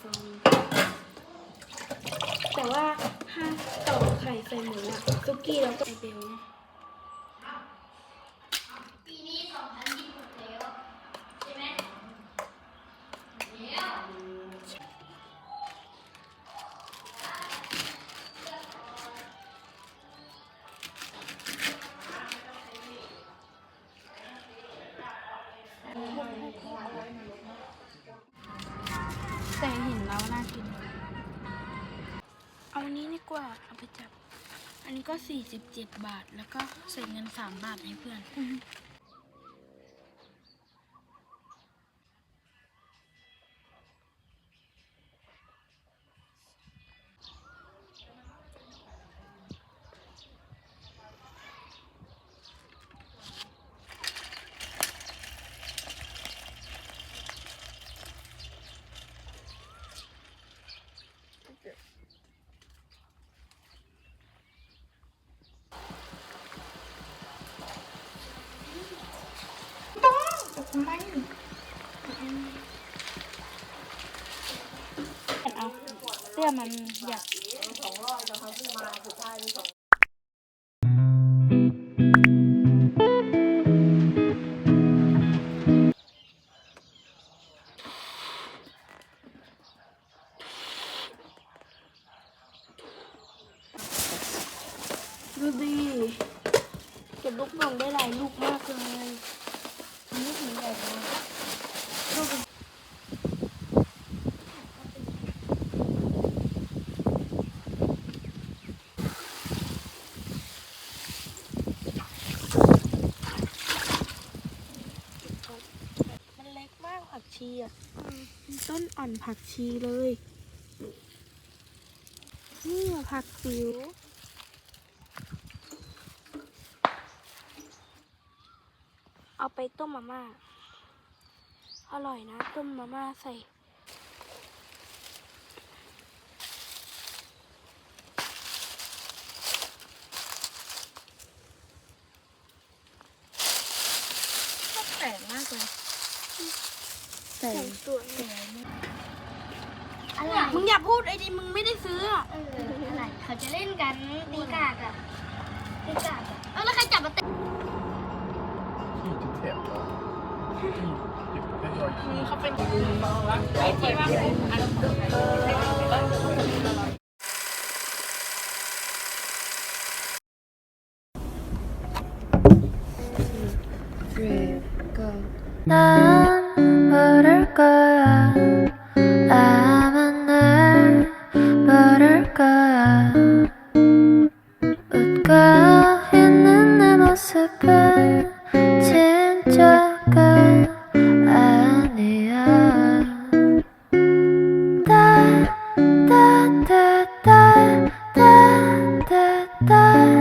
ฟอง แต่ว่าถ้าต่อไข่ใส่หมูอะซุกี้แล้วก็ไอเบลนะปีนี้2026แล้วใช่ไหมแล้ว แต่เห็นแล้วน่ากิน เอานี้ดีกว่า เอาไปจับ อันนี้ก็ 47 บาท แล้วก็ใส่เงิน 3 บาทให้เพื่อน เอาเสื้อมันอยากดูดีเก็บลูกโป่งได้หลายลูกมากเลย นี่ถึงใหญ่มากมันเล็กมากผักชีอะมีต้นอ่อนผักชีเลย นี่ผักสิว เอาไปต้มมาม่า อร่อยนะ ต้มมาม่าใส่แปลกมากเลยใส่สวยอะไรมึงอย่าพูดไอ้ดิมึงไม่ได้ซื้ออะเอออะไร เขาจะเล่นกันตีกากอะตีกาก หยิบได้ย่อยขี้ เขาเป็นไอ้ที่ว่าอัน 난 모를 거야 아마 날 모를 거야 웃고 있는 내 모습은 的。